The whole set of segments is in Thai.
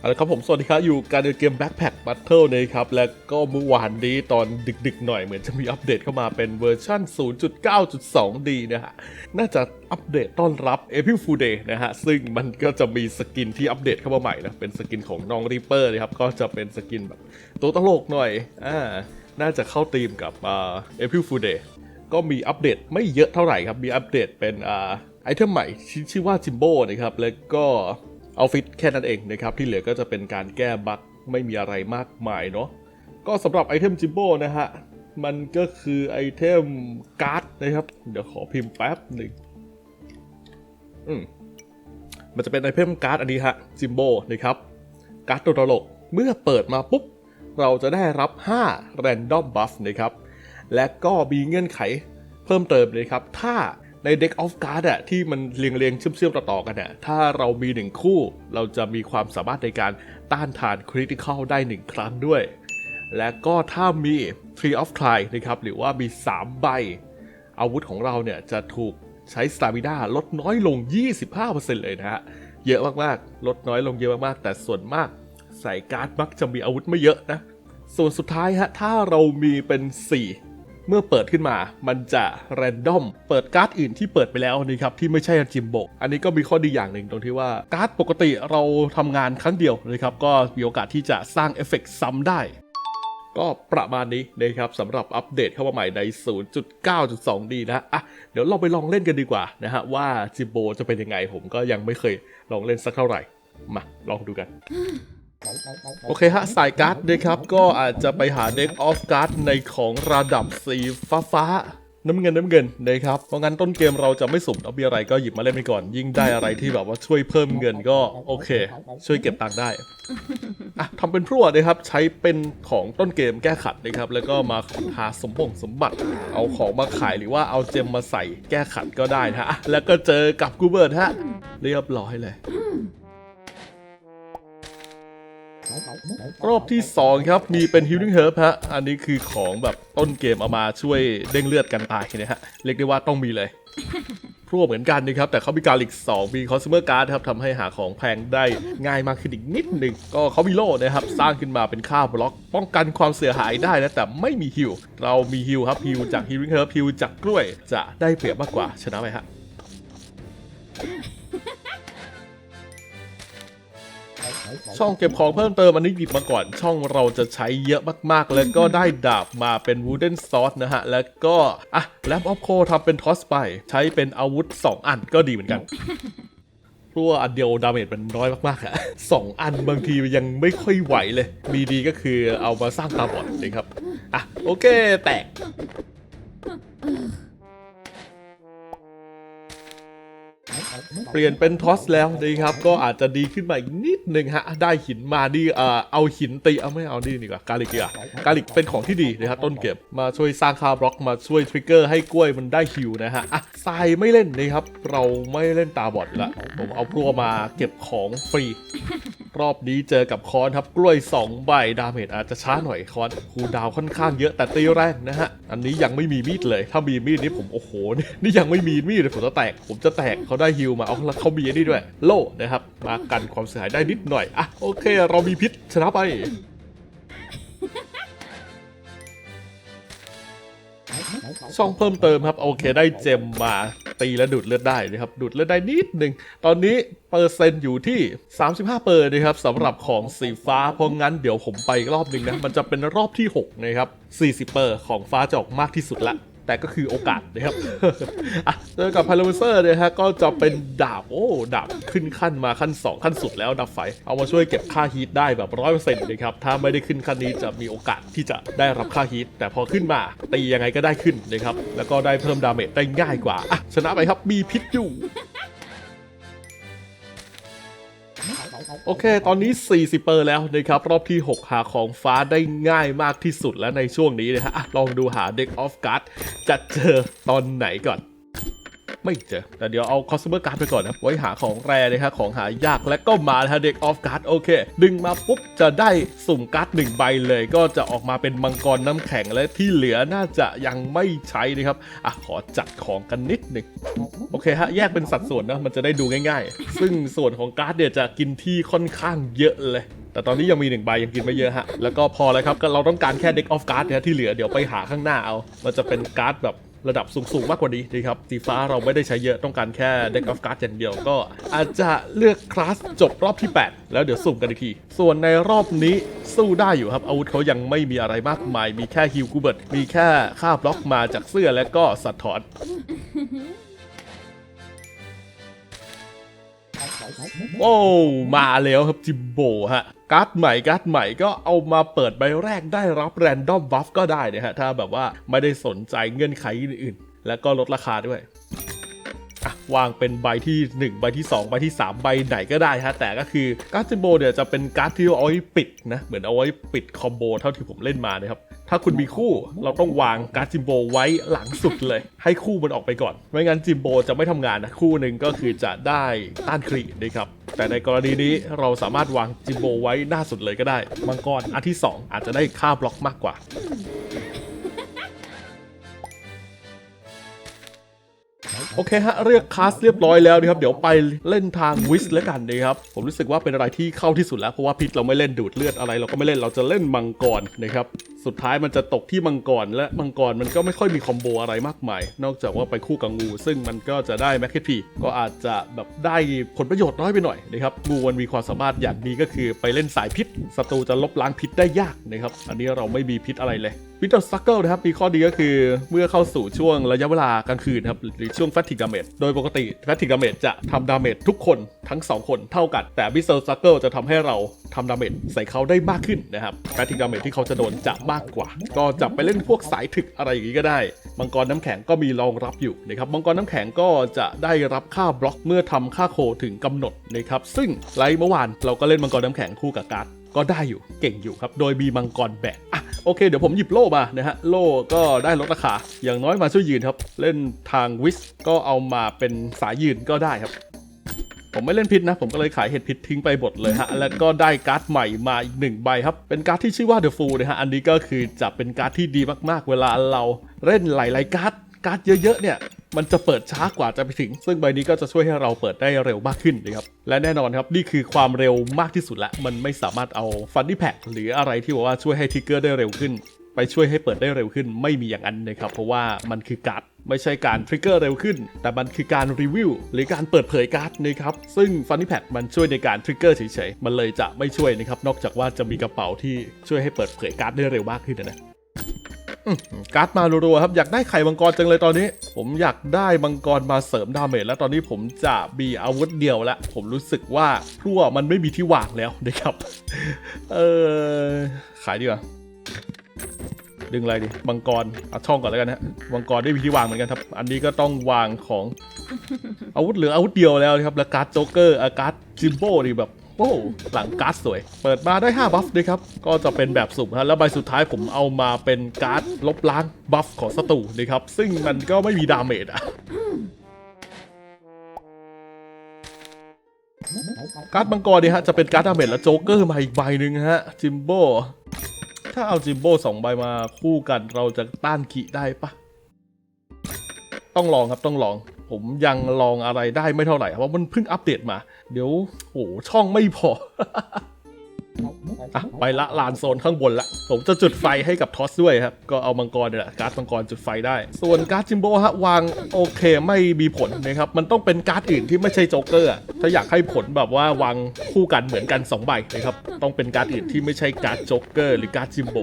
เอาละครับผมสวัสดีครับ อยู่การเดินเกม Backpack Battle นะครับ และก็เมื่อวานนี้ตอนดึกๆหน่อยเหมือนจะมีอัปเดตเข้ามาเป็นเวอร์ชัน 0.9.2D นะฮะ น่าจะอัปเดตต้อนรับ April Fool Day นะฮะ ซึ่งมันก็จะมีสกินที่อัปเดตเข้ามาใหม่นะ เป็นสกินของน้องริปเปอร์นะครับ ก็จะเป็นสกินแบบตัวตลกหน่อย อ่า น่าจะเข้าธีมกับอ่า April Fool Day ก็มีอัปเดตไม่เยอะเท่าไหร่ครับ มีอัปเดตเป็นอ่าไอเทมใหม่ชื่อว่าจิมโบ้นะครับ แล้วก็ เอาฟิตแค่นั้นเองนะครับ ที่เหลือก็จะเป็นการแก้บั๊กไม่มีอะไรมากมายเนาะก็สำหรับไอเทมจิมโบ้นะฮะ มันก็คือไอเทมการ์ดนะครับ เดี๋ยวขอพิมพ์แป๊บหนึ่งอืมมันจะเป็นไอเทมการ์ดอันนี้ฮะจิมโบ้นะครับ การ์ดตัวตลกเมื่อเปิดมาปุ๊บ เราจะได้รับ 5 Random Buff นะครับ และก็มีเงื่อนไขเพิ่มเติมเลยครับ ถ้า ใน Deck of Card อะที่มันเรียงเรียงๆเชื่อมต่อๆกันอะถ้าเรามี1คู่ เราจะมีความสามารถในการต้านทาน Critical ได้1ครั้งด้วย และก็ถ้ามี Tree of t r i นะครับหรือว่ามี 3 ใบ อาวุธของเราเนี่ยจะถูกใช้สตามิ n าลดน้อยลง 25%เลยนะฮะ เยอะมากๆ ลดน้อยลงเยอะมากๆ แต่ส่วนมากใส่การ์ดมักจะมีอาวุธไม่เยอะนะ ส่วนสุดท้ายฮะ ถ้าเรามีเป็น 4 เมื่อเปิดขึ้นมา มันจะแรนดอม เปิดการ์ดอื่นที่เปิดไปแล้วนะครับที่ไม่ใช่จิมโบอันนี้ก็มีข้อดีอย่างหนึ่งตรงที่ว่าการ์ดปกติเราทำงานครั้งเดียวนะครับก็มีโอกาสที่จะสร้างเอฟเฟกต์ซ้ำได้ก็ประมาณนี้นะครับสำหรับอัปเดตเข้ามาใหม่ใน 0.9.2D นะอะเดี๋ยวเราไปลองเล่นกันดีกว่านะฮะว่าจิโบจะเป็นยังไงผมก็ยังไม่เคยลองเล่นสักเท่าไหร่ มาลองดูกัน โอเคฮะ สายการ์ดนะครับ ก็อาจจะไปหาเด็กออฟการ์ดในของระดับสีฟ้าฟ้าๆน้ำเงินน้ำเงินนะครับ เพราะงั้นต้นเกมเราจะไม่สุ่มเอามีอะไรก็หยิบมาเล่นไปก่อน ยิ่งได้อะไรที่แบบว่าช่วยเพิ่มเงินก็โอเค ช่วยเก็บตังค์ได้อะทำเป็นพรวดนะครับใช้เป็นของต้นเกมแก้ขัดนะครับ แล้วก็มาหาสมบงสมบัติ เอาของมาขายหรือว่าเอาเจมมาใส่แก้ขัดก็ได้นะฮะอะแล้วก็เจอกับกูเบิร์ตฮะเรียบร้อยเลย รอบที่ 2 ครับมีเป็น Healing Herb ฮะ อันนี้คือของแบบต้นเกมเอามาช่วยเด้งเลือดกันตายนะฮะ เรียกได้ว่าต้องมีเลยพรวเหมือนกันนะครับ แต่เขามีการลิก2มี Consumer Card ครับทำให้หาของแพงได้ง่ายมากขึ้นอีกนิดหนึ่งก็เขามีโล่นะครับ สร้างขึ้นมาเป็นค่าบล็อก ป้องกันความเสียหายได้นะ แต่ไม่มีฮิวเรามีฮิวครับฮิวจาก Healing Herb ฮิวจากกล้วยจะได้เปรียบมากกว่าชนะไหมฮะ ช่องเก็บของเพิ่มเติมอันนี้หยิบมาก่อน ช่องเราจะใช้เยอะมากๆ แล้วก็ได้ดาบมาเป็น Wooden Sword นะฮะ แล้วก็อะ Lamp of c o ทำเป็นทอสไป ใช้เป็นอาวุธ 2 อันก็ดีเหมือนกันเพราะว่าอันเดียวดาเมจมันน้อยมากๆอะสองอันบางทียังไม่ค่อยไหวเลย มีดีก็คือเอามาสร้างตาบอดนะครับ อะ โอเค แตก เปลี่ยนเป็นทอสแล้วนะครับก็อาจจะดีขึ้นมาอีกนิดนึงฮะได้หินมาดีเอ่อเอาหินตีเอาไม่เอาดีดีกว่ากาลิกดีกว่ากาลิกเป็นของที่ดีนะครับต้นเก็บมาช่วยสร้างคาบล็อกมาช่วยทริกเกอร์ให้กล้วยมันได้ฮิวนะฮะอะทรายไม่เล่นนะครับเราไม่เล่นตาบอดละผมเอาพวกมาเก็บของฟรี รอบนี้เจอกับคอนครับกล้วย 2 ใบดาเมจอาจจะช้าหน่อยคอนคูดาวค่อนข้างเยอะแต่ตีแรงนะฮะ อันนี้ยังไม่มีมีดเลย ถ้ามีมีดนี่ผมโอ้โห นี่ยังไม่มีมีดเลยผมจะแตก ผมจะแตกเขาได้ฮิวมาเอาแล้วเขามีอันนี่ด้วย โล่นะครับมากันความเสียหายได้นิดหน่อยอะโอเค เรามีพิษชนะไป ช่องเพิ่มเติมครับ โอเคได้เจมมาตีและดูดเลือดได้นะครับ ดูดเลือดได้นิดหนึ่งตอนนี้เปอร์เซ็นต์อยู่ที่ 35เปอร์นะครับสำหรับของสีฟ้า เพราะงั้นเดี๋ยวผมไปรอบหนึ่งนะ มันจะเป็นรอบที่ 6 นะครับ 40เปอร์ของฟ้าจะออกมากที่สุดละ แต่ก็คือโอกาสนะครับเจอกับพาราเซอร์นะฮะก็จะเป็นดาบโอ้ดาบขึ้นขั้นมาขั้น 2 ขั้นสุดแล้วดับไฟ เอามาช่วยเก็บค่าฮีทได้แบบร้อยเปอร์เซ็นต์เลยครับ ถ้าไม่ได้ขึ้นขั้นนี้จะมีโอกาสที่จะได้รับค่าฮีทแต่พอขึ้นมาตียังไงก็ได้ขึ้นนะครับแล้วก็ได้เพิ่มดาเมจได้ง่ายกว่าชนะไปครับมีพิษอยู่ โอเค ตอนนี้ 40เปอร์แล้วนะครับ รอบที่ 6 หาของฟ้าได้ง่ายมากที่สุดแล้วในช่วงนี้นะฮะลองดูหาเด็กออฟการ์ดจะเจอตอนไหนก่อน ไม่เจอ แต่เดี๋ยวเอาคอสเ u อร์การ์ดไปก่อนนะ ไว้หาของแรนะฮะ ของหายากและก็มาฮะเด็กออฟการ์ดโอเค ดึงมาปุ๊บจะได้สุ่มการ์ดหนึ่งใบเลย ก็จะออกมาเป็นมังกรน้ำแข็งและที่เหลือน่าจะยังไม่ใช้นะครับ อะ ขอจัดของกันนิดหนึ่งโอเคฮะ แยกเป็นสัดส่วนนะ มันจะได้ดูง่าย ๆ ซึ่งส่วนของการ์ดเนี่ยจะกินที่ค่อนข้างเยอะเลยแต่ตอนนี้ยังมีหนึ่งใบยังกินไม่เยอะฮะ แล้วก็พอแล้วครับก็เราต้องการแค่เด็กออฟการ์ดเนี่ยที่เหลือเดี๋ยวไปหาข้างหน้าเอา มันจะเป็นการ์ดแบบ ระดับสูงๆมากกว่านี้ดีครับสีฟ้าเราไม่ได้ใช้เยอะต้องการแค่เด็กออฟการ์ดอย่างเดียวก็ อาจจะเลือกคลาสจบรอบที่ 8 แล้วเดี๋ยวสุ่มกันอีกที ส่วนในรอบนี้สู้ได้อยู่ครับ อาวุธเขายังไม่มีอะไรมากมาย มีแค่ฮิวกูเบิร์ตมีแค่ค่าบล็อกมาจากเสื้อและก็สัตว์ถอน โอ้มาแล้วครับจิมโบฮะการ์ดใหม่การ์ดใหม่ก็เอามาเปิดใบแรกได้รับแรนดอมบัฟก็ได้นะฮะ ถ้าแบบว่าไม่ได้สนใจเงื่อนไขอื่นๆ แล้วก็ลดราคาด้วยวางเป็นใบที่ 1 ใบที่ 2 ใบที่ 3 ใบไหนก็ได้ฮะ แต่ก็คือการ์ดจิมโบเนี่ยจะเป็นการ์ดที่เอาไว้ปิดนะ เหมือนเอาไว้ปิดคอมโบเท่าที่ผมเล่นมานะครับ ถ้าคุณมีคู่เราต้องวางการ์ดจิมโบไว้หลังสุดเลย ให้คู่มันออกไปก่อน ไม่งั้นจิมโบจะไม่ทำงานนะคู่หนึ่งก็คือจะได้ต้านครีนะครับ แต่ในกรณีนี้เราสามารถวางจิมโบไว้หน้าสุดเลยก็ได้ มังกรอันที่ 2 อาจจะได้ค่าบล็อกมากกว่า โอเคฮะเรียกคลาสเรียบร้อยแล้วนะครับเดี๋ยวไปเล่นทางวิสแล้วกันนะครับผมรู้สึกว่าเป็นอะไรที่เข้าที่สุดแล้วเพราะว่าพิษเราไม่เล่นดูดเลือดอะไร เราก็ไม่เล่นเราจะเล่นมังกรนะครับสุดท้ายมันจะตกที่มังกรและมังกรมันก็ไม่ค่อยมีคอมโบอะไรมากมาย นอกจากว่าไปคู่กับงู ซึ่งมันก็จะได้แมคเคพีก็อาจจะแบบได้ผลประโยชน์น้อยไปหน่อยนะครับงูมันมีความสามารถอย่างดีก็คือไปเล่นสายพิษศัตรูจะลบล้างพิษได้ยากนะครับอันนี้เราไม่มีพิษอะไรเลย วิตเตอร์ซักเกิลนะครับมีข้อดีก็คือเมื่อเข้าสู่ช่วงระยะเวลากลางคืนครับหรือช่วงแฟตติกดาเมจโดยปกติแฟตติกดาเมจจะทำดาเมจทุกคนทั้ง 2 คนเท่ากัน แต่วิตเตอร์ซักเกิลจะทำให้เราทำดาเมจใส่เขาได้มากขึ้นนะครับแฟตติกดาเมจที่เขาจะโดนจะมากกว่า ก็จับไปเล่นพวกสายถึกอะไรอย่างนี้ก็ได้มังกรน้ำแข็งก็มีรองรับอยู่นะครับมังกรน้ำแข็งก็จะได้รับค่าบล็อกเมื่อทำค่าโคถึงกำหนดนะครับซึ่งไลฟ์เมื่อวานเราก็เล่นมังกรน้ำแข็งคู่กับการ์ดก็ได้อยู่เก่งอยู่ครับ โดยมีมังกรแบกอะ โอเค เดี๋ยวผมหยิบโล่มานะฮะ โล่ก็ได้ลดราคา อย่างน้อยมาช่วยยืนครับ เล่นทางวิสก็เอามาเป็นสายยืนก็ได้ครับ ผมไม่เล่นพิษนะ ผมก็เลยขายเห็ดพิษทิ้งไปหมดเลยฮะ แล้วก็ได้การ์ดใหม่มาอีกหนึ่งใบครับ เป็นการ์ดที่ชื่อว่าเดอะฟูนะฮะ อันนี้ก็คือจะเป็นการ์ดที่ดีมากๆ เวลาเราเล่นหลายๆการ์ดการ์ดเยอะๆเนี่ย มันจะเปิดช้ากว่าจะไปถึง ซึ่งใบนี้ก็จะช่วยให้เราเปิดได้เร็วมากขึ้นนะครับ และแน่นอนครับ นี่คือความเร็วมากที่สุดละ มันไม่สามารถเอาฟันดี้แพ็กหรืออะไรที่บอกว่าช่วยให้ทริกเกอร์ได้เร็วขึ้น ไปช่วยให้เปิดได้เร็วขึ้น ไม่มีอย่างนั้นนะครับ เพราะว่ามันคือการ์ดไม่ใช่การทริกเกอร์เร็วขึ้น แต่มันคือการรีวิวหรือการเปิดเผยการ์ดนะครับ ซึ่งฟันนี่แพดมันช่วยในการทริกเกอร์เฉยๆ มันเลยจะไม่ช่วยนะครับ นอกจากว่าจะมีกระเป๋าที่ช่วยให้เปิดเผยการ์ดได้เร็วมากขึ้นนะ การ์ดมารัวๆครับอยากได้ไข่มังกรจังเลยตอนนี้ ผมอยากได้มังกรมาเสริมดาเมจแล้วตอนนี้ผมจะมีอาวุธเดียวแล้วผมรู้สึกว่าพั่วมันไม่มีที่วางแล้วนะครับ เออขายดีกว่าดึงอะไรดิมังกรเอาช่องก่อนแล้วกันนะมังกรได้มีที่วางเหมือนกันครับ อันนี้ก็ต้องวางของอาวุธเหลืออาวุธเดียวแล้วนะครับแล้วการ์ดโจ๊กเกอร์อาการ์ดจิมโบ้ดีแบบ โอ้หลังการ์ดสวย เปิดมาได้ 5 บัฟด้วยครับ ก็จะเป็นแบบสุ่มฮะ แล้วใบสุดท้ายผมเอามาเป็นการ์ดลบล้างบัฟของศัตรูนะครับ ซึ่งมันก็ไม่มีดาเมจอะการ์ดมังกรเนี่ยฮะ จะเป็นการ์ดดาเมจและโจ๊กเกอร์มาอีกใบหนึ่งฮะ จิมโบ้ถ้าเอาจิมโบ้สองใบมาคู่กันเราจะต้านขีได้ปะต้องลองครับต้องลอง ผมยังลองอะไรได้ไม่เท่าไหร่เพราะมันเพิ่งอัปเดตมา เดี๋ยวโอ้โหช่องไม่พออะไปละลานโซนข้างบนละ ผมจะจุดไฟให้กับทอสด้วยครับ ก็เอามังกรเนี่ยแหละการ์ดมังกรจุดไฟได้ ส่วนการ์ดจิมโบฮะวางโอเคไม่มีผลนะครับ มันต้องเป็นการ์ดอื่นที่ไม่ใช่โจ๊กเกอร์อะถ้าอยากให้ผลแบบว่าวางคู่กันเหมือนกัน2ใบนะครับ ต้องเป็นการ์ดอื่นที่ไม่ใช่การ์ดโจ๊กเกอร์หรือการ์ดจิมโบ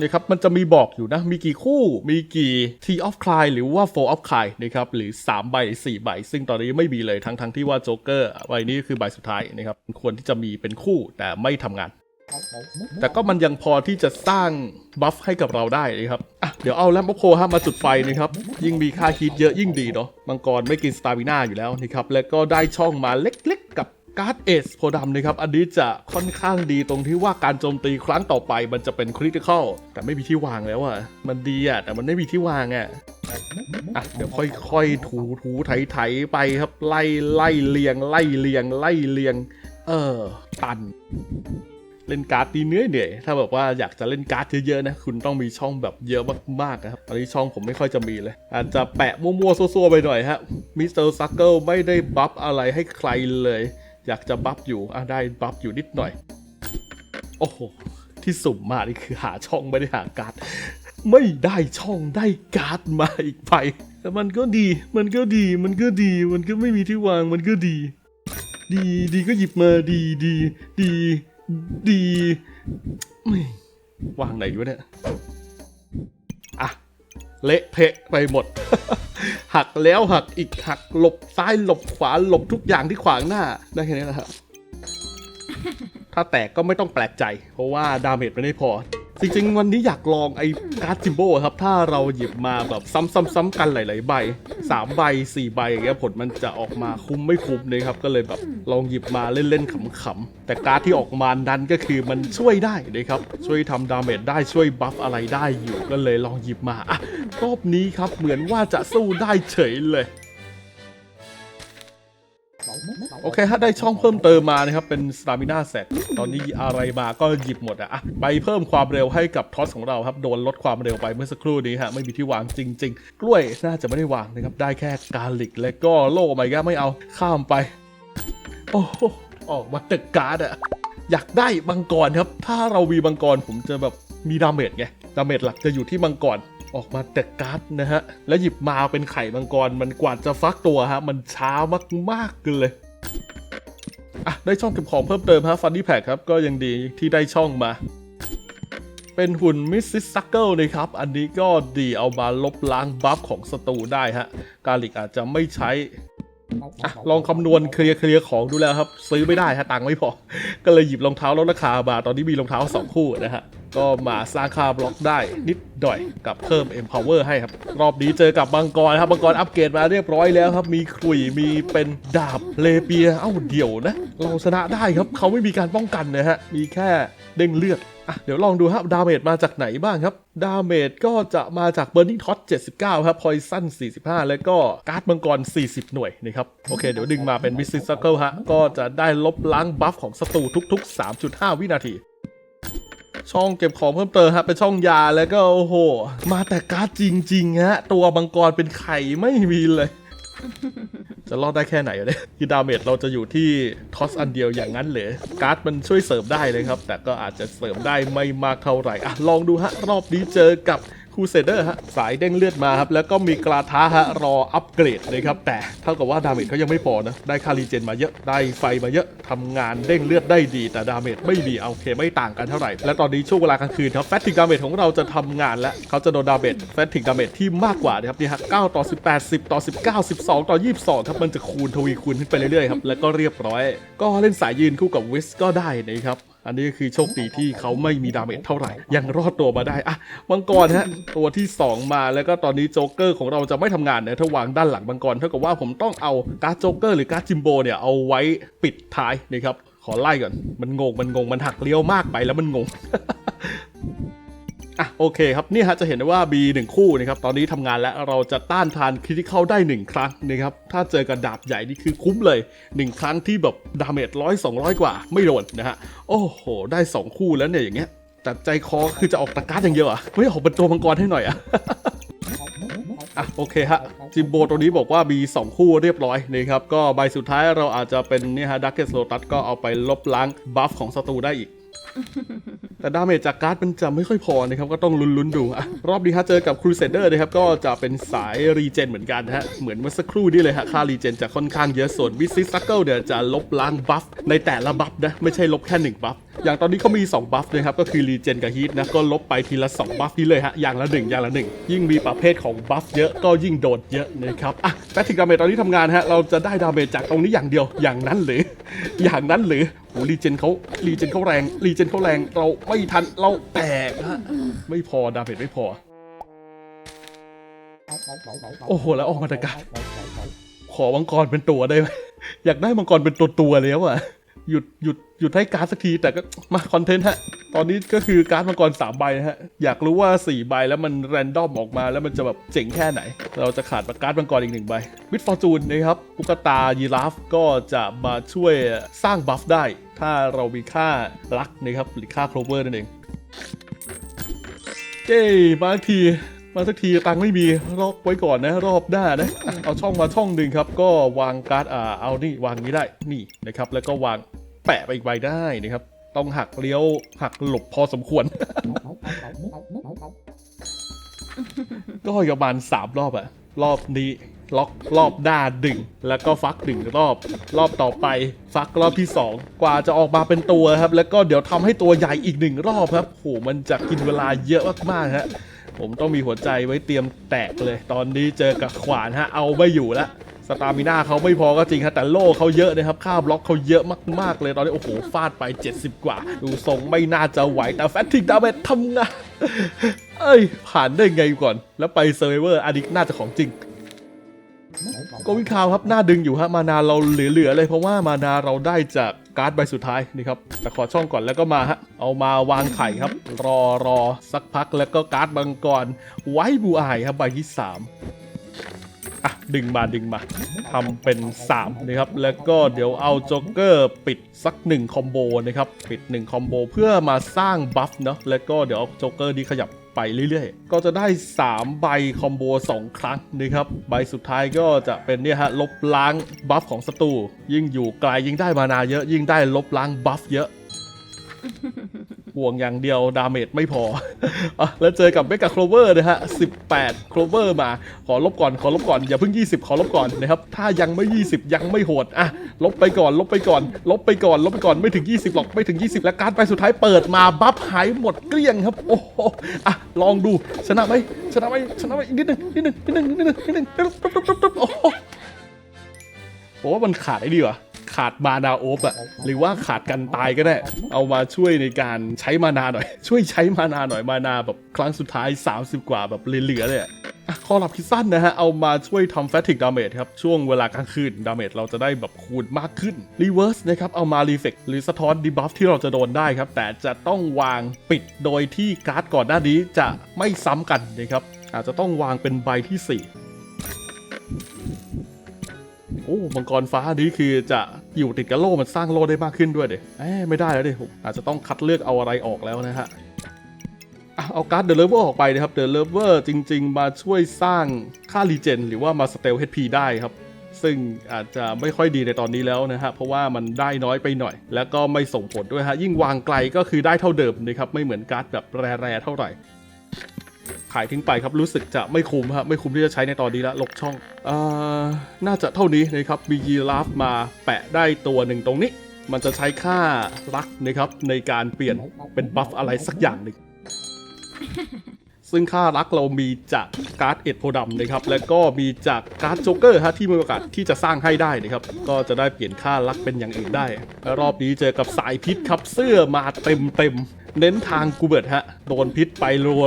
นะครับมันจะมีบอกอยู่นะ มีกี่คู่มีกี่ T of c l y หรือว่า4 of c l y นะครับหรือ 3 ใบ 4 ใบ ซึ่งตอนนี้ไม่มีเลยทั้งทั้งที่ว่าโจ๊กเกอร์ใบนี้คือใบสุดท้ายนะครับควรที่จะมีเป็นคู่แต่ไม่ทำงาน แต่ก็มันยังพอที่จะสร้างบัฟให้กับเราได้นะครับอะเดี๋ยวเอาแลมโบโคฮะมาจุดไฟนะครับ ยิ่งมีค่าฮีทเยอะยิ่งดีเนาะมังกรไม่กินสตาร์วิน่าอยู่แล้วนะครับแล้วก็ได้ช่องมาเล็กๆกับ การ์ดเอสโพดำนะครับอันนี้จะค่อนข้างดีตรงที่ว่าการโจมตีครั้งต่อไป มันจะเป็นคริติคอลแต่ไม่มีที่วางแล้วอะมันดีอะแต่มันไม่มีที่วางอะอะเดี๋ยวค่อยๆถูถูไถไถๆไปครับไล่ไล่เลียง ไล่เลียง ไล่เลียง เออ ตัน เล่นการ์ดดีเนื้อเหนื่อยถ้าแบบว่าอยากจะเล่นการ์ดเยอะๆนะคุณต้องมีช่องแบบเยอะมากๆนะครับตอนนี้ช่องผมไม่ค่อยจะมีเลย อาจจะแปะมั่วๆซั่วๆไปหน่อยฮะมิสเตอร์ซักเกิลไม่ได้บัฟอะไรให้ใครเลย อยากจะบัฟอยู่อะได้บัฟอยู่นิดหน่อย โอ้โห ที่สุ่มมานี่คือหาช่องไม่ได้หาการ์ดไม่ได้ช่องได้การ์ดมาอีกไปแต่มันก็ดี มันก็ดี มันก็ดี มันก็ไม่มีที่วาง มันก็ดี ดีดีก็หยิบมาดีดี ดีดีไม่วางไหนวะเนี่ย อะ เละเทะไปหมด หักแล้วหักอีกหักหลบซ้ายหลบขวาหลบทุกอย่างที่ขวางหน้าได้แค่นี้แหละครับถ้าแตกก็ไม่ต้องแปลกใจ เพราะว่าดาเมจมันไม่พอ จริงๆ วันนี้อยากลองไอ้การ์ดจิมโบ้ครับ ถ้าเราหยิบมาแบบซ้ำๆๆกันหลายๆใบ3ใบ4ใบอย่างเงี้ยผลมันจะออกมาคุ้มไม่คุ้มเลยครับ ก็เลยแบบลองหยิบมาเล่นๆขำๆแต่การ์ดที่ออกมานั้นก็คือมันช่วยได้นะครับ ช่วยทำดาเมจได้ช่วยบัฟอะไรได้อยู่ก็เลยลองหยิบมาอะรอบนี้ครับเหมือนว่าจะสู้ได้เฉยเลย โอเค ถ้าได้ช่องเพิ่มเติมมานะครับ เป็นสตามิน่าเซตตอนนี้อะไรมาก็หยิบหมดอะไปเพิ่มความเร็วให้กับทอสของเราครับ โดนลดความเร็วไปเมื่อสักครู่นี้ฮะ ไม่มีที่วางจริง ๆ กล้วยน่าจะไม่ได้วางนะครับ ได้แค่กาลิกและก็โล่ไมาอีก็ไม่เอา ข้ามไป โอ้โหออกมาตึกการ์ดอะอยากได้มังกรครับ ถ้าเรามีมังกรผมจะแบบมีดาเมจไง ดาเมจหลักจะอยู่ที่มังกร ออกมาแต่กาดนะฮะ แล้วหยิบมาเป็นไข่มังกร มันกว่าจะฟักตัวฮะ มันช้ามากๆเลยอะได้ช่องเก็บของเพิ่มเติมฮะฟันดี้แพคครับ ก็ยังดีที่ได้ช่องมา เป็นหุ่นมิสซิสซักเกิลนะครับ อันนี้ก็ดีเอามาลบล้างบัฟของศัตรูได้ฮะ กาลิกอาจจะไม่ใช้ อะลองคำนวณเคลียร์เคลียร์ของดูแล้วครับ ซื้อไม่ได้ฮะตังค์ไม่พอ ก็เลยหยิบรองเท้าลดราคามาตอนนี้มีรองเท้า 2 คู่นะฮะ ก็มาสร้างค่าบล็อกได้นิดหน่อยกับเพิ่ม empower ให้ครับ รอบนี้เจอกับมังกรครับมังกรอัปเกรดมาเรียบร้อยแล้วครับ มีขลุยมีเป็นดาบเลเปียเอ้าเดี่ยวนะ เราชนะได้ครับเขาไม่มีการป้องกันนะฮะมีแค่เด้งเลือด อะเดี๋ยวลองดูครับดาเมจมาจากไหนบ้างครับ ดาเมจก็จะมาจาก Burning Tot 79 ครับ Poison 45 แล้วก็การ์ดมังกร 40 หน่วยนะครับ โอเค เดี๋ยวดึงมาเป็น Mystic Circle ฮะ ก็จะได้ลบล้างบัฟของศัตรูทุก ๆ 3.5 วินาที ช่องเก็บของเพิ่มเติมครับเป็นช่องยาแล้วก็โอ้โห มาแต่การ์ดจริงๆฮะตัวมังกรเป็นไข่ไม่มีเลย จะรอดได้แค่ไหนวะเนี่ยคือดาเมจเราจะอยู่ที่ทอสอันเดียวอย่างนั้นเลยการ์ดมันช่วยเสริมได้เลยครับ แต่ก็อาจจะเสริมได้ไม่มากเท่าไหร่อะลองดูฮะรอบนี้เจอกับ คูเซเดอร์ฮะสายเด้งเลือดมาครับ แล้วก็มีกราท้าฮะรออัปเกรดเลยครับ แต่เท่ากับว่าดาเมจเขายังไม่พอนะ ได้คารีเจนมาเยอะ ได้ไฟมาเยอะทำงานเด้งเลือดได้ดี แต่ดาเมจไม่ดีเอาเคไม่ต่างกันเท่าไหร่ และตอนนี้ช่วงเวลากลางคืนครับแฟตติกดาเมจของเราจะทำงานแล้วเขาจะโดนดาเมจแฟตติกดาเมจที่มากกว่านะครับนี่ฮะ9ต่อ 18 10 ต่อ 19 12 ต่อ 22ครับมันจะคูณทวีคูณขึ้นไปเรื่อยๆครับแล้วก็เรียบร้อย ก็เล่นสายยืนคู่กับวิสก็ได้นะครับ อันนี้คือโชคดีที่เขาไม่มีดาเมจเท่าไหร่ ยังรอดตัวมาได้อะมังกรฮะตัวที่ 2 มาแล้วก็ตอนนี้โจ๊กเกอร์ของเราจะไม่ทำงานนะถ้าวางด้านหลังมังกรเท่ากับว่าผมต้องเอาการ์ดโจ๊กเกอร์หรือการ์ดจิมโบเนี่ยเอาไว้ปิดท้ายนะครับขอไล่ก่อน มันงง มันงง มันหักเลี้ยวมากไปแล้วมันงง อะโอเคครับนี่ฮะจะเห็นได้ว่า B 1 คู่นะครับตอนนี้ทำงานแล้วเราจะต้านทานคริติคอลได้ 1 ครั้งนะครับถ้าเจอกับดาบใหญ่นี่คือคุ้มเลย 1 ครั้งที่แบบดาเมจร้อยสองกว่าไม่โดนนะฮะโอ้โห ได้ 2 คู่แล้วเนี่ยอย่างเงี้ยแต่ใจคอคือจะออกตะการ์ดอย่างเดียวอะไม่ออกเป็นตัวมังกรให้หน่อยอะอะโอเคฮะจิมโบตัวนี้บอกว่ามี 2 คู่เรียบร้อยนะครับก็ใบสุดท้ายเราอาจจะเป็นเนี่ยฮะดักเกสโลตัสก็เอาไปลบล้างบัฟของศัตรูได้อีก แต่ดาเมจจากการ์ดมันจะไม่ค่อยพอนะครับ ก็ต้องลุ้นๆดูอะรอบนี้ฮะเจอกับครูเซเดอร์นะครับ ก็จะเป็นสายรีเจนเหมือนกันฮะ เหมือนเมื่อสักครู่นี่เลยฮะ ค่ารีเจนจะค่อนข้างเยอะส่วนวิซิซักเกิลเนี่ยจะลบล้างบัฟในแต่ละบัฟนะ ไม่ใช่ลบแค่ 1 บัฟอย่างตอนนี้เขามี 2 บัฟนะครับ ก็คือรีเจนกับฮีทนะ ก็ลบไปทีละ 2 บัฟนี้เลยฮะ อย่างละ 1 อย่างละ 1 ยิ่งมีประเภทของบัฟเยอะก็ยิ่งโดดเยอะนะครับอะแพทริกดาเมจตอนนี้ทำงานฮะเราจะได้ดาเมจจากตรงนี้อย่างเดียวอย่างนั้นหรือ อย่างนั้นหรือโหรีเจนเขารีเจนเขาแรงรีเจนเขาแรงเราไม่ทันเราแตกฮะไม่พอดาเมจไม่พอ โอ้โห แล้วออกมาตะการขอมังกรเป็นตัวได้ไหมอยากได้มังกรเป็นตัวตัวๆแล้วอะ หยุดหยุดหยุดให้การ์ดสักทีแต่ก็มาคอนเทนต์ฮะ ตอนนี้ก็คือการ์ดมังกร3ใบนะฮะ อยากรู้ว่า 4 ใบแล้วมันแรนดอมออกมาแล้วมันจะแบบเจ๋งแค่ไหน เราจะขาดการ์ดมังกรอีกหนึ่งใบวิดฟอร์จูนนะครับปุกตายีราฟก็จะมาช่วยสร้างบัฟได้ ถ้าเรามีค่ารักนะครับหรือค่าโคลเวอร์นั่นเองเจ้มาที มาสักทีตังไม่มีรอบไว้ก่อนนะ รอบหน้านะ เอาช่องมาช่องหนึ่งครับ ก็วางการ์ดอ่าเอานี่วางนี้ได้นี่นะครับ แล้วก็วางแปะไปอีกใบได้นะครับ ต้องหักเลี้ยวหักหลบพอสมควร ก็ประมาณสามรอบอะรอบนี้ล็อกรอบหน้าดึง แล้วก็ฟักดึงรอบ รอบต่อไปฟักรอบที่สองกว่าจะออกมาเป็นตัวครับ แล้วก็เดี๋ยวทำให้ตัวใหญ่อีกหนึ่งรอบครับโหมันจะกินเวลาเยอะมากๆฮะ ผมต้องมีหัวใจไว้เตรียมแตกเลย ตอนนี้เจอกับขวานฮะ เอาไม่อยู่ล้วสตามิน่าเขาไม่พอก็จริงครับแต่โล่เขาเยอะนะครับค่าบล็อกเขาเยอะมากๆเลยตอนนี้ โอ้โห ฟาดไป 70 กว่า ดูทรงไม่น่าจะไหว แต่แฟตติกดาเมจทำงาน เอ้ย ผ่านได้ไงก่อน แล้วไปเซอร์เวอร์อันนี้น่าจะของจริงก็วิคาวครับหน้าดึงอยู่ฮะมานาเราเหลือๆเลยเพราะว่ามานาเราได้จาก การ์ดใบสุดท้ายนี่ครับแต่ขอช่องก่อนแล้วก็มาฮะเอามาวางไข่ครับ รอรอสักพักแล้วก็การ์ดบังกรไว้บูอายครับใบที่สามอะดึงมาดึงมาทำเป็น3นะครับแล้วก็เดี๋ยวเอาโจ๊กเกอร์ปิดสัก1คอมโบนะครับปิด1คอมโบเพื่อมาสร้างบัฟเนาะแล้วก็เดี๋ยวเอาโจ๊กเกอร์นี้ขยับ ไปเรื่อยๆ ก็จะได้ 3 ใบคอมโบ 2 ครั้งนะครับ ใบสุดท้ายก็จะเป็นเนี่ยฮะลบล้างบัฟของศัตรูยิ่งอยู่ไกลยิ่งได้มานาเยอะ ยิ่งได้ลบล้างบัฟเยอะ ห่วงอย่างเดียวดาเมจไม่พออะแล้วเจอกับเบกาโคลเวอร์นะฮะ18โคลเวอร์มา ขอลบก่อนขอลบก่อน อย่าเพิ่ง 20 ขอลบก่อนนะครับ ถ้ายังไม่ 20 ยังไม่โหดอะลบไปก่อน ลบไปก่อน ลบไปก่อน ลบไปก่อนไม่ถึง 20 หรอกไม่ถึง 20 แล้วการไปสุดท้ายเปิดมาบัฟหายหมดเกลี้ยงครับโอ้โหอะลองดูชนะไหมชนะไหมชนะไหมอีกนิดหนึงนิดนึงนิดหนึงนิดนึงนิดหนึงโอ้โหผมว่ามันขาดไอ้ดีว่ะ ขาดมานาโอบอะหรือว่าขาดกันตายก็ได้ เอามาช่วยในการใช้มานาหน่อย ช่วยใช้มานาหน่อยมานาแบบครั้งสุดท้าย 30 กว่าแบบเหลือๆเลยอะอะข้อหลับคิดสั้นนะฮะ เอามาช่วยทำแฟติกดาเมจครับ ช่วงเวลากลางคืนดาเมจเราจะได้แบบคูณมากขึ้นรีเวิร์สนะครับ เอามารีเฟกหรือสะท้อนดีบัฟที่เราจะโดนได้ครับ แต่จะต้องวางปิดโดยที่การ์ดก่อนหน้านี้จะไม่ซ้ำกันนะครับอาจจะต้องวางเป็นใบที่สี่ โอ้มังกรฟ้านี้คือจะอยู่ติดกับโล่มันสร้างโล่ได้มากขึ้นด้วยเด็เอ้ยไม่ได้แล้วเด็ผมอาจจะต้องคัดเลือกเอาอะไรออกแล้วนะฮะเอาการ์ดเดอะเลเวอร์ออกไปนะครับเดอะเลเวอร์จริง ๆ มาช่วยสร้างค่ารีเจนหรือว่ามาสเตล HP ได้ครับ ซึ่งอาจจะไม่ค่อยดีในตอนนี้แล้วนะฮะ เพราะว่ามันได้น้อยไปหน่อย แล้วก็ไม่ส่งผลด้วยฮะ ยิ่งวางไกลก็คือได้เท่าเดิมนะครับ ไม่เหมือนการ์ดแบบแร่ๆเท่าไหร่ ขายทิ้งไปครับรู้สึกจะไม่คุ้มฮะไม่คุ้มที่จะใช้ในตอนนี้แล้วลบช่องอน่าจะเท่านี้นะครับมียีราฟมาแปะได้ตัวหนึ่งตรงนี้ มันจะใช้ค่ารักนะครับในการเปลี่ยนเป็นบัฟอะไรสักอย่างหนึ่งซึ่งค่ารักเรามีจากการ์ดเอ็ดโพดัมนะครับ แล้วก็มีจากการ์ดโจ๊กเกอร์ฮะที่มีโอกาสที่จะสร้างให้ได้นะครับ ก็จะได้เปลี่ยนค่ารักเป็นอย่างอื่นได้ รอบนี้เจอกับสายพิษครับเสื้อมาเต็มเต็ม เน้นทางกูเบิร์ตฮะ โดนพิษไป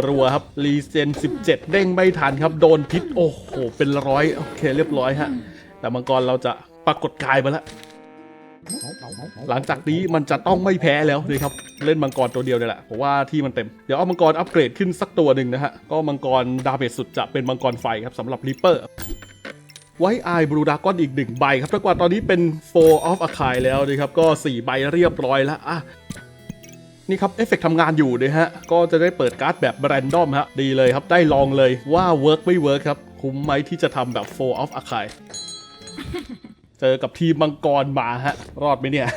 รัวๆครับ รีเจน17 เด้งไม่ทันครับ โดนพิษ โอ้โห เป็นร้อย โอเคเรียบร้อยฮะ แต่มังกรเราจะปรากฏกายมาแล้ว หลังจากนี้มันจะต้องไม่แพ้แล้วนะครับ เล่นมังกรตัวเดียวเนี่ยแหละเพราะว่าที่มันเต็ม เดี๋ยวเอามังกรอัปเกรดขึ้นสักตัวหนึ่งนะฮะ ก็มังกรดาเมจสุดจะเป็นมังกรไฟครับสำหรับริปเปอร์ไวไอ b บลูดากอนอีกหนึ่งใบครับถ้ากว่าตอนนี้เป็น 4 of a k a i แล้วนะครับ ก็ 4 ใบเรียบร้อยแล้วอะ นี่ครับเอฟเฟกทำงานอยู่นะฮะ ก็จะได้เปิดการ์ดแบบแรนดอมฮะ ดีเลยครับ ได้ลองเลยว่าเวิร์กไม่เวิร์กครับ คุ้มไหมที่จะทำแบบ4 of a k a i เจอกับทีมมังกรมาฮะ รอดไหมเนี่ย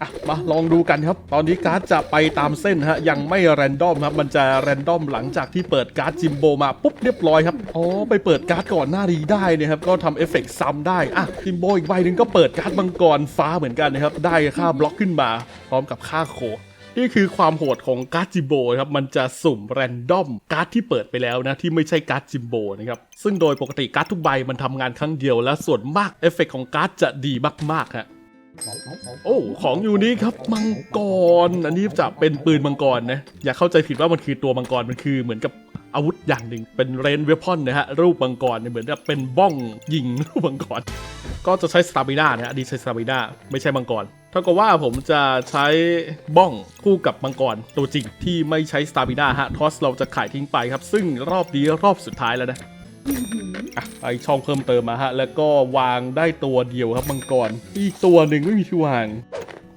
อะมาลองดูกันครับ ตอนนี้การ์ดจะไปตามเส้นฮะ ยังไม่แรนดอมครับ มันจะแรนดอมหลังจากที่เปิดการ์ดจิมโบมาปุ๊บเรียบร้อยครับ อ๋อ ไปเปิดการ์ดก่อนหน้านี้ได้เนะครับ ก็ทำเอฟเฟกต์ซ้ำได้ อะ จิมโบอีกใบหนึ่งก็เปิดการ์ดมังกรฟ้าเหมือนกันนะครับ ได้ค่าบล็อกขึ้นมา พร้อมกับค่าโค นี่คือความโหดของการ์ดจิมโบครับ มันจะสุ่มแรนดอมการ์ดที่เปิดไปแล้วนะ ที่ไม่ใช่การ์ดจิมโบนะครับ ซึ่งโดยปกติการ์ดทุกใบมันทำงานครั้งเดียว และส่วนมากเอฟเฟกต์ของการ์ดจะดีมากๆฮะโอ้ของอยู่นี้ครับมังกร อันนี้จะเป็นปืนมังกรนะอย่าเข้าใจผิดว่ามันคือตัวมังกรมันคือเหมือนกับอาวุธอย่างหนึ่งเป็นเรนเวพอนนะฮะรูปมังกรเนี่ยเหมือนกับเป็นบ้องยิงรูปมังกรก็จะใช้สตาร์บิน่านะฮะดีใช้สตาร์บิน่าไม่ใช่มังกร ท่ากับว่าผมจะใช้บ้องคู่กับมังกรตัวจริงที่ไม่ใช้สตาร์บิน่าฮะทอสเราจะขายทิ้งไปครับ ซึ่งรอบนี้รอบสุดท้ายแล้วนะอะไปช่องเพิ่มเติมมาฮะ แล้วก็วางได้ตัวเดียวครับมังกร อีกตัวหนึ่งไม่มีที่วาง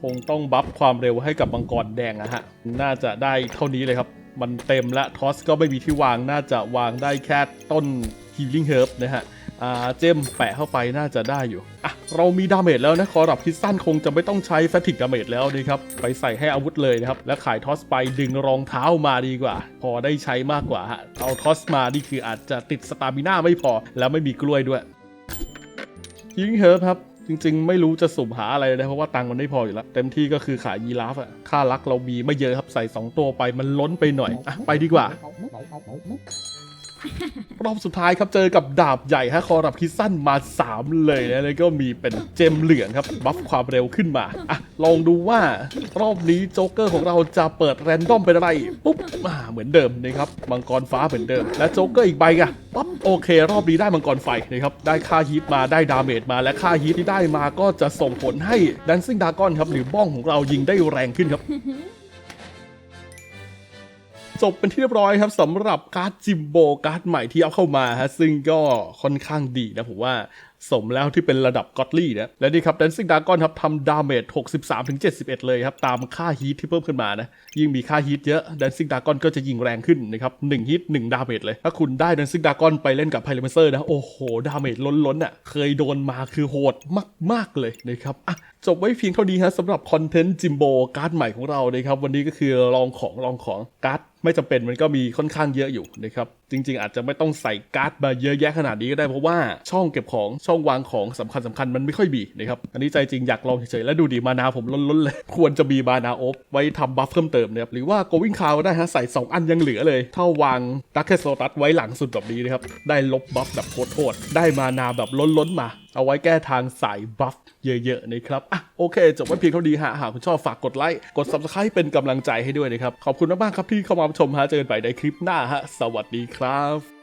คงต้องบัฟความเร็วให้กับมังกรแดงนะฮะ น่าจะได้เท่านี้เลยครับ มันเต็มและทอสก็ไม่มีที่วางน่าจะวางได้แค่ต้น Healing Herb นะฮะอ่า เจมแปะเข้าไปน่าจะได้อยู่อะเรามีดาเมจแล้วนะคอรับพิซซันคงจะไม่ต้องใช้แฟติกดาเมจแล้วนะครับไปใส่ให้อาวุธเลยนะครับ แล้วขายทอสไปดึงรองเท้ามาดีกว่า พอได้ใช้มากกว่าฮะเอาทอสมานี่คืออาจจะติดสตามิน่าไม่พอ แล้วไม่มีกล้วยด้วยยิงเฮิร์บครับจริงๆ ไม่รู้จะสุ่มหาอะไรนะเพราะว่าตังค์มันไม่พออยู่แล้ว เต็มที่ก็คือขายยีราฟอะค่ารักเรามีไม่เยอะครับใส่ 2 ตัวไปมันล้นไปหน่อยอะไปดีกว่า รอบสุดท้ายครับเจอกับดาบใหญ่ฮะคอรับคิดสั้นมา 3 เลยนะแล้วก็มีเป็นเจมเหลืองครับบัฟความเร็วขึ้นมาอะลองดูว่ารอบนี้โจ๊กเกอร์ของเราจะเปิดแรนดอมเป็นอะไรปุ๊บอ่าเหมือนเดิมนะครับมังกรฟ้าเหมือนเดิม และโจ๊กเกอร์อีกใบอะปั๊บโอเค รอบนี้ได้มังกรไฟนะครับได้ค่าฮีทมาได้ดาเมจมาและค่าฮีทที่ได้มาก็จะส่งผลให้ดันซิ่งดากอนครับหรือบ้องของเรายิงได้แรงขึ้นครับ จบเป็นที่เรียบร้อยครับสำหรับการ์ดจิมโบการ์ดใหม่ที่เอาเข้ามาฮะซึ่งก็ค่อนข้างดีนะผมว่าสมแล้วที่เป็นระดับก็อตลี่นะ และนี่ครับ Dancing Dragon ครับทำดาเมจ 63-71 เลยครับ ตามค่าฮีทที่เพิ่มขึ้นมานะ ยิ่งมีค่าฮีทเยอะ Dancing Dragon ก็จะยิงแรงขึ้นนะครับ1ฮีท1ดาเมจเลย ถ้าคุณได้ Dancing Dragon ไปเล่นกับ p y r a m e r นะ โอ้โห ดาเมจล้นๆอะ เคยโดนมาคือโหดมาก ๆ เลยนะครับอะจบไว้เพียงเท่านี้ฮะสำหรับคอนเทนต์จิมโบการ์ดใหม่ของเรานะครับ วันนี้ก็คือลองของลองของการ์ดไม่จำเป็นมันก็มีค่อนข้างเยอะอยู่นะครับ จริง ๆ อาจจะไม่ต้องใส่การ์ดมาเยอะแยะขนาดนี้ก็ได้เพราะว่าช่องเก็บของช่องวางของสำคัญสำคัญมันไม่ค่อยมีนะครับ อันนี้ใจจริงอยากลองเฉยๆ แล้วดูดีมานาผมล้นๆเลย ควรจะมีมานาโอฟไว้ทำบัฟเพิ่มเติมนะครับหรือว่าโกวิ่งคาวได้ฮะใส่ 2 อันยังเหลือเลยถ้าวางดักเคสโซตัสไว้หลังสุดแบบนี้นะครับได้ลบบัฟแบบโคตรได้มานาแบบล้นๆมาเอาไว้แก้ทางสายบัฟเยอะๆนะครับอะโอเคจบไว้เพียงเท่านี้ฮะหากคุณชอบฝากกดไลค์กด subscribe เป็นกำลังใจให้ด้วยนะครับ ขอบคุณมากๆครับที่เข้ามาชมฮะเจอกันใหม่ในคลิปหน้าฮะ สวัสดีครับ